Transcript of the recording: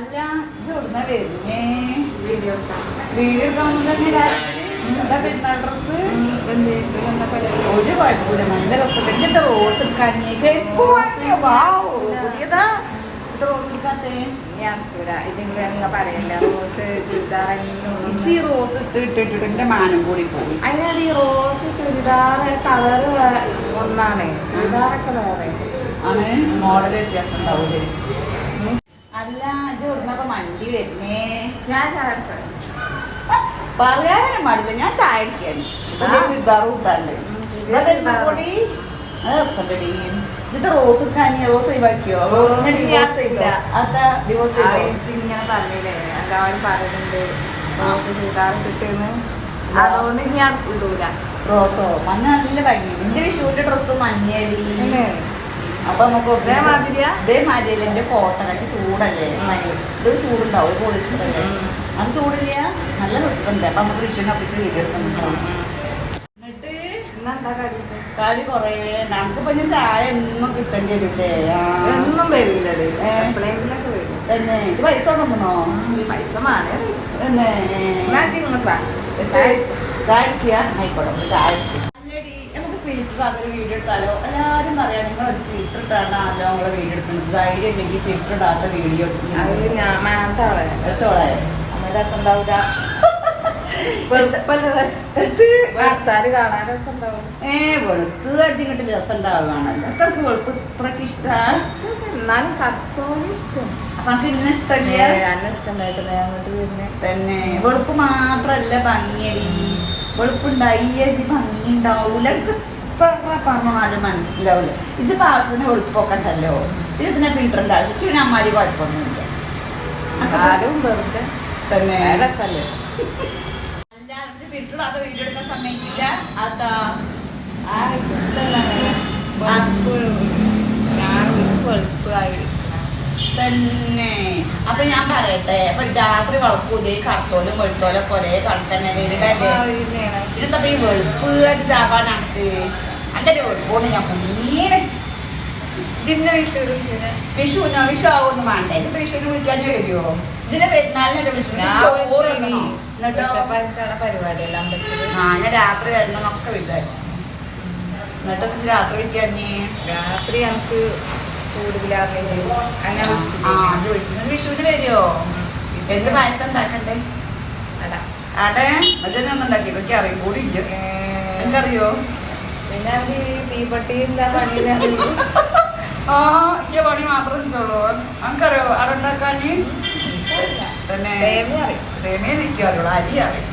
അല്ല എവിടുന്ന വരുന്നേ? വീഡിയോ വീഡിയോ എടുക്കാൻ രാത്രി എന്താ പെരുന്നാൾ ഡ്രസ് എന്ത്? ഇതിലെന്താ പരിപാടി ഒരു കുഴപ്പമില്ല നല്ല രസമുണ്ട് ഇങ്ങനത്തെ റോസ് എടുക്കാഞ്ഞേ ചെരുപ്പ് വാങ്ങിയോ. വാവ് പുതിയതാ. റോസ് എടുക്കാത്തേ? പറയല്ല റോസ് ഇട്ട് ഇട്ടിട്ട് എന്റെ മാനം കൂടി പോയി. അതിനാണ് ഈ റോസ് ചുരിദാർ കളറ് ഒന്നാണ്. ചുരിദാറൊക്കെ വേറെ. ആണ്. മോഡൽ വ്യത്യാസം ഉണ്ടാവൂലേ? വരുന്നേ ഞാൻ ചാടിച്ച പറയാനും പാടില്ല ഞാൻ ചായ. കൂടി അത് ഇത് റോസ് കാണിയ റോസ് ഒഴിവാക്കിയോ? റോസ്. അതാ ഡിവോഴ്സ് ഇങ്ങനെ പറഞ്ഞില്ലേ? എല്ലാവരും പറയുന്നുണ്ട് റോസ് ചൂടാറ് കിട്ടുന്നു അതുകൊണ്ട് ഞാൻ ഇടൂല. റോസോ? മഞ്ഞ നല്ല ഭംഗി എന്റെ വിഷുവിന്റെ ഡ്രസ്സ് പിന്നെ? അപ്പൊ നമുക്ക് ഇതേമാതിരി എന്റെ കോട്ടനൊക്കെ ചൂടല്ലേ? ഇത് ചൂടുണ്ടാവും പോളിസ്റ്ററല്ലേ? അത് ചൂടില്ല? നല്ല രസമുണ്ട്. അപ്പൊ നമുക്ക് വിഷയം കപ്പിച്ച് എടുക്കണം എന്നിട്ട് കാടി കടി? കടി കൊറേ. നമുക്കിപ്പോ ഇനി ചായ എന്നും കിട്ടേണ്ടി വരില്ലേ? എന്നും വരില്ലേ എപ്പോഴെങ്കിലൊക്കെ വരും. തന്നെ. ഇത് പൈസ തന്നോ പൈസ മാണേ. തന്നെ. ചായ അടിക്കുക ആയിക്കോട്ടെ ചായ ഫിൽറ്റർ അതൊരു വീഡിയോ എടുത്താലോ എല്ലാവരും പറയാം നിങ്ങൾ ഒരു ഫിൽറ്റർ ഇട്ടാണല്ലോ നമ്മളെ വീഡിയോ എടുക്കുന്നത് ധൈര്യം ഉണ്ടെങ്കിൽ ഫിൽറ്റർ ഇടാത്ത വീഡിയോ അത് ഞാൻ മാനത്താളെ എടുത്തോളെ. അമ്മ രസം ഉണ്ടാവില്ല വെളുപ്പല്ലത് വെളുത്താൽ കാണാൻ രസം ഉണ്ടാവും ഏ വെളുത്ത് അധികം രസം ഉണ്ടാവുകയാണല്ലോ അത്രയ്ക്ക് വെളുപ്പ് ഇത്രക്ക് ഇഷ്ടമാണ് ഇഷ്ടമൊക്കെ എന്നാലും കത്തോലി ഇഷ്ടം. അപ്പൊ നമുക്ക് ഇന്ന ഇഷ്ടമില്ല നല്ല ഇഷ്ടമായിട്ടില്ല ഞാൻ അങ്ങോട്ട് തന്നെ. വെളുപ്പ് മാത്രല്ല ഭംഗിയടി. വെളുപ്പുണ്ടായി ഭംഗി ഉണ്ടാവൂല എത്ര പറഞ്ഞാലും മനസ്സിലാവില്ല. ഇത് ഉണ്ടല്ലോ. ഇത് ഇതിനെ ഫിൽറ്ററിന്റെ ആവശ്യം പിന്നെ അമ്മാരി കുഴപ്പമൊന്നുമില്ല. എന്നാലും വെറുതെ തന്നെ. രസല്ലേ അല്ല ഫിൽറ്റർ അത് വീഡിയോ എടുക്കാൻ സമ്മതിക്കില്ല അതാ ആ ഇഷ്ടമല്ല വെളുപ്പ് ഞാൻ തന്നെ. അപ്പൊ ഞാൻ പറയട്ടെ അപ്പൊ രാത്രി വളക്കൂലേ കത്തോലും വെളുത്തോലും ഒക്കെ ഒരേ കണക്കന്നെ ഇടല്ലേ ഇതെന്താ ഈ വെളുപ്പ് അടിച്ചാപ്പാണ് ചാവാൻ നമുക്ക് അന്റെ ഒരു വെളുപ്പോണ്ട് ഞാൻ കുഞ്ഞീനെ ജിന്ന വിഷു വിഷുവിനോ വിഷു ഒന്നും വേണ്ട ഇത് വിഷുവിന് വിളിക്കാഞ്ഞേ വരുമോ ഇതിനെ പെരുന്നാളിനെ വിളിച്ചു ഞാൻ രാത്രി വരണമെന്നൊക്കെ വിചാരിച്ചു. എന്നിട്ട് രാത്രി വിളിക്കാഞ്ഞേ? രാത്രി എനിക്ക് വിഷുവിന് വരുമോ എന്ത് പായസം ഉണ്ടാക്കണ്ടേ? അടേ. അതൊന്നും ഉണ്ടാക്കി എനിക്ക് അറിയും. കൂടി ഇല്ല എനിക്കറിയോ പിന്നെ അവർ തീപ്പെട്ടിയില്ല പണിയില്ല ആ ഈ പണി മാത്രം ചോളൂ നമുക്കറിയോ അവിടെ ഉണ്ടാക്കാൻ തന്നെ സേമിയ അറിയും. സേമിയ അരി അറിയും